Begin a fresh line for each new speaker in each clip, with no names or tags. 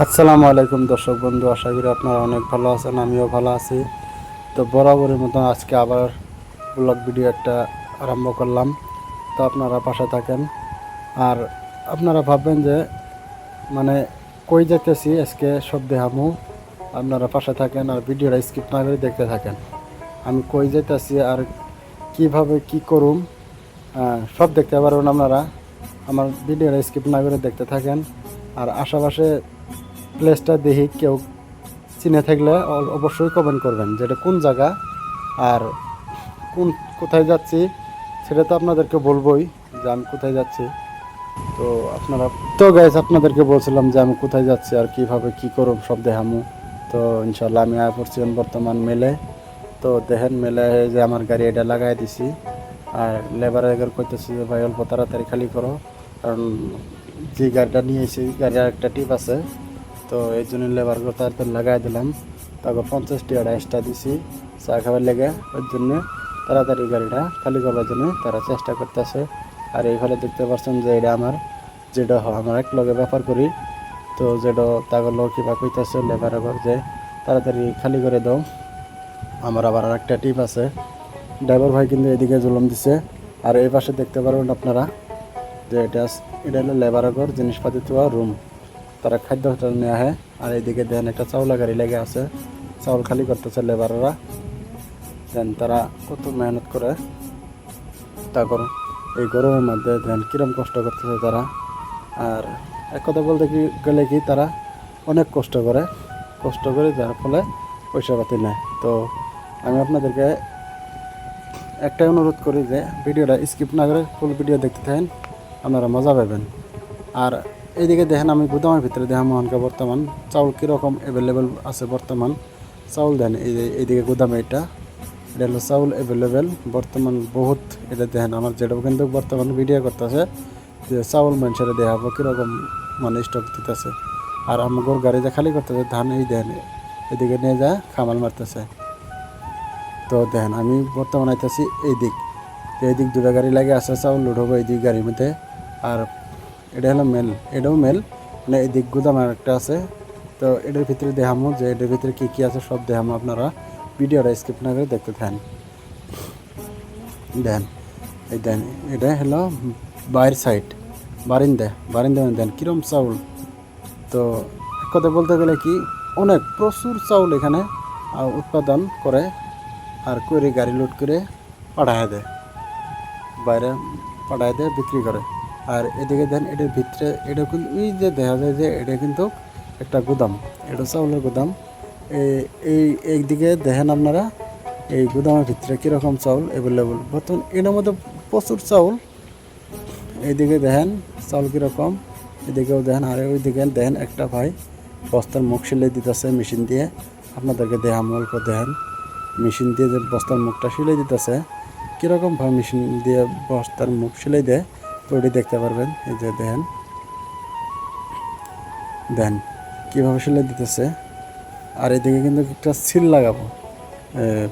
আসসালামু আলাইকুম দর্শক বন্ধু, আশা করি আপনারা অনেক ভালো আছেন, আমিও ভালো আছি। তো বরাবরের মতো আজকে আবার ব্লগ ভিডিও একটা আরম্ভ করলাম। তো আপনারা পাশে থাকেন। আর আপনারা ভাববেন যে মানে কই যেতেছি আজকে সব দেখামু আপনারা পাশে থাকেন আর ভিডিওটা স্কিপ না করে দেখতে থাকেন। আমি কই যেতেছি আর কীভাবে কি করুম? সব দেখতে পারবেন আপনারা। আমার ভিডিওটা স্কিপ না করে দেখতে থাকেন। আর আশেপাশে প্লেসটা দেখি কেউ চিনে থাকলে অবশ্যই কমেন্ট করবেন যেটা কোন জায়গা আর কোন কোথায় যাচ্ছি সেটা তো আপনাদেরকে বলবোই যে আমি কোথায় যাচ্ছি। তো আপনারা তো গাইজ আপনাদেরকে বলছিলাম যে আমি কোথায় যাচ্ছি আর কীভাবে কি করব সব দেখামু। তো ইনশাল্লাহ আমি আয় পড়ছি বর্তমান মেলে। তো দেখেন মেলে যে আমার গাড়ি এটা লাগাই দিছি। আর লেবার এগার করতেছি যে, ভাই, অল্প তাড়াতাড়ি খালি করো। কারণ যে গাড়িটা নিয়েছি গাড়ির একটা টিপ আছে। তো এই জন্য লেবার তাড়াতাড়ি লাগাই দিলাম। তারপর পঞ্চাশটি এক্সট্রা দিছি, চা খাবার লেগে ওই জন্য তাড়াতাড়ি গাড়িটা খালি করার জন্য তারা চেষ্টা করতেছে। আর এই ফলে দেখতে পাচ্ছেন যে এটা আমার, যেটা আমার এক লগে ব্যাপার করি। তো যেটা তাগর লোক কিবা কইতেছে লেবার আবার যে, তাড়াতাড়ি খালি করে দাও। আমার আবার একটা টিপ আছে। ড্রাইভার ভাই কিন্তু এদিকে জুলুম দিছে। আর এই পাশে দেখতে পারবেন আপনারা যে এটা এটা হলো লেবার ঘর, জিনিসপাতি তোয়া, রুম। তারা খাদ্য হোটেল নেওয়া হয় আর এইদিকে দেন একটা চাউলা গাড়ি লেগে আছে। চাউল খালি করতেছে লেবাররা দেন তারা কত মেহনত করে তারপর এই গরমের মধ্যে দেন কিরম কষ্ট করতেছে তারা। আর এক কথা বলতে কি গেলে কি তারা অনেক কষ্ট করে। কষ্ট করে যার ফলে পয়সা পাতি নেয়। তো আমি আপনাদেরকে একটাই অনুরোধ করি যে ভিডিওটা স্কিপ না করে ফুল ভিডিও দেখতে থাকেন। আপনারা মজা পাবেন। আর এইদিকে দেখেন আমি গুদামের ভিতরে দেখেন মোহনকে বর্তমান। চাউল কীরকম অ্যাভেলেবেল আছে বর্তমান? চাউল দেন, এই যে এইদিকে গুদামে এটা। এটা হলো চাউল অ্যাভেলেবেল বর্তমান বহুত, এটা দেখেন আমার যেটা কিন্তু বর্তমান ভিডিও করতেছে যে চাউল মানুষের দেখাবো কীরকম মানে স্টক দিতেছে। আর আমার গাড়ি গাড়িতে খালি করতেছে, ধান এই দেন, এদিকে নিয়ে যায় খামাল মারতেছে। তো দেখেন আমি বর্তমানে আইতেছি এই দিক এই দিক দুটো গাড়ি লাগে আছে, চাউল লোড হব এই দিক গাড়ির মধ্যে। আর এটা হলো মেল, এটাও মেল। মানে এই দিক গুদাম আর একটা আছে। তো এটার ভিতরে দেখামো যে এটার ভিতরে কী কী আছে, সব দেখামো আপনারা। ভিডিওটা স্কিপ না করে দেখতে থাকেন। দেন, এই দেন, এটা হলো বাইরের সাইড বারিন্দা বারিন্দা দেন, কিরম চাউল? তো কথা বলতে গেলে কি, অনেক প্রচুর চাউল এখানে উৎপাদন করে আর করে গাড়ি লোড করে পাঠায় দেয়। বাইরে পাঠায় দেয়, বিক্রি করে। আর এদিকে দেন, এটার ভিতরে, এটা কিন্তু ওই যে দেখা যায় যে এটা কিন্তু একটা গুদাম, এটা চাউলের গুদাম। এই- এইদিকে দেখেন আপনারা, এই গুদামের ভিতরে কীরকম চাউল অ্যাভেলেবল বর্তমান এটার মধ্যে প্রচুর চাউল। এইদিকে দেখেন, চাউল কীরকম। এদিকেও দেখেন, আর ওইদিকে দেখেন একটা ভাই বস্তার মুখ সিলাই দিতেছে মেশিন দিয়ে। আপনাদেরকে দেহাম অল্প দেখেন। মেশিন দিয়ে যে বস্তার মুখটা সিলাই দিতেছে, কীরকম ভাবে মেশিন দিয়ে বস্তার মুখ সিলাই দেয় তো দেখতে পারবেন, এই যে দেখেন। দেন কীভাবে সেলাই দিতেছে। আর এদিকে কিন্তু একটা সিল লাগাবো।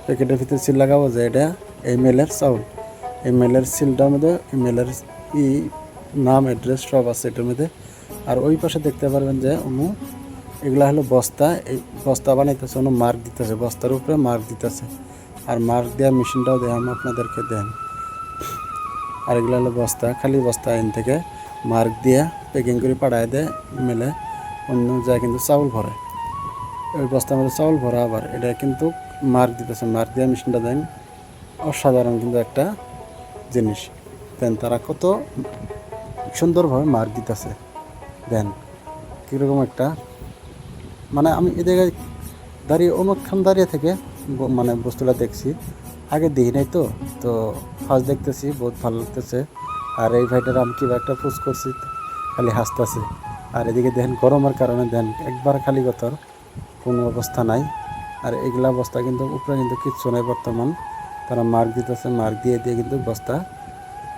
প্যাকেটের ভিতরে সিল লাগাবো যে এটা এই মেলের চাউল এই মেলের সিলটার মধ্যে এই মেলের ই নাম অ্যাড্রেস সব আছে এটার মধ্যে। আর ওই পাশে দেখতে পারবেন যে অনু এগুলা হলো বস্তা। এই বস্তা বানাইতেছে অনু মার্ক দিতেছে। বস্তার উপরে মার্ক দিতেছে। আর মার্ক দেওয়া মেশিনটাও দেখাম আপনাদেরকে দেন আর এগুলো হলো বস্তা, খালি বস্তা এন থেকে মার্ক দিয়ে প্যাকিং করে পাঠায় দেয়, মেলে অন্য যায় কিন্তু চাউল ভরে। ওই বস্তার মধ্যে চাউল ভরা আবার, এটা কিন্তু মার্ক দিতেছে, মার্ক দেওয়া মেশিনটা দেন, অসাধারণ কিন্তু একটা জিনিস। দেন তারা কত সুন্দরভাবে মার্ক দিতেছে। দেন কীরকম একটা মানে আমি এ জায়গায় দাঁড়িয়ে অনেকক্ষণ দাঁড়িয়ে থেকে মানে বস্তুটা দেখছি। আগে দেখি নাই তো। তো ফার্স্ট দেখতেছি, বহুত ভালো লাগতেছে। আর এই ভাইটার আমি কিবা একটা পোস্ট করছি, খালি হাসতেছে। আর এদিকে দেখেন, গরমের কারণে দেন একবার খালি গতর, কোনো অবস্থা নাই। আর এগুলা বস্তা কিন্তু উপরে কিন্তু কিচ্ছু নাই বর্তমান। তারা মার্ক দিতেছে মার্ক দিয়ে দিয়ে কিন্তু বস্তা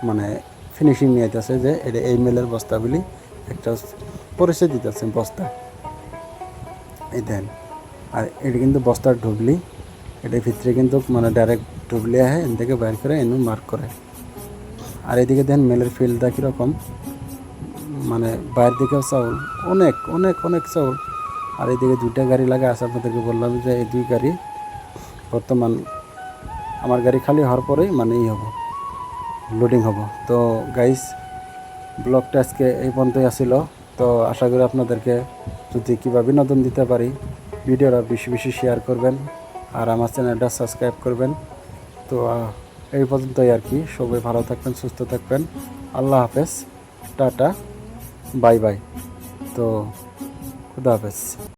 মানে ফিনিশিং নিয়ে যেতেছে যে, এটা এই মেলের বস্তা বলি একটা পরিচয় দিতেছে বস্তা। এই দেন আর এটা কিন্তু বস্তার ঢুকলি এটার ভিতরে কিন্তু মানে ডাইরেক্ট ঢুকলে আহে এন থেকে বাইর করে এনে মার্ক করে। আর এদিকে দেন মেলের ফিল্ডটা কীরকম। মানে বাইরের দিকেও চাউল, অনেক অনেক অনেক চাউল। আর এদিকে দুইটা গাড়ি লাগা আছে, আপনাদেরকে বললাম যে এই দুই গাড়ি বর্তমান আমার গাড়ি খালি হওয়ার পরেই মানে ই হব লোডিং হব। তো গাইস ব্লগটা আজকে এই পর্যন্তই আসিল। তো আশা করি আপনাদেরকে যদি কিবা বিনোদন দিতে পারি, ভিডিওটা বেশি বেশি শেয়ার করবেন। আর আমার চ্যানেলটা সাবস্ক্রাইব করবেন। তো এই পর্যন্তই আর কি। সবাই ভালো থাকবেন, সুস্থ থাকবেন। আল্লাহ হাফেজ। টাটা। Bye bye. তো, খুদা হাফেজ।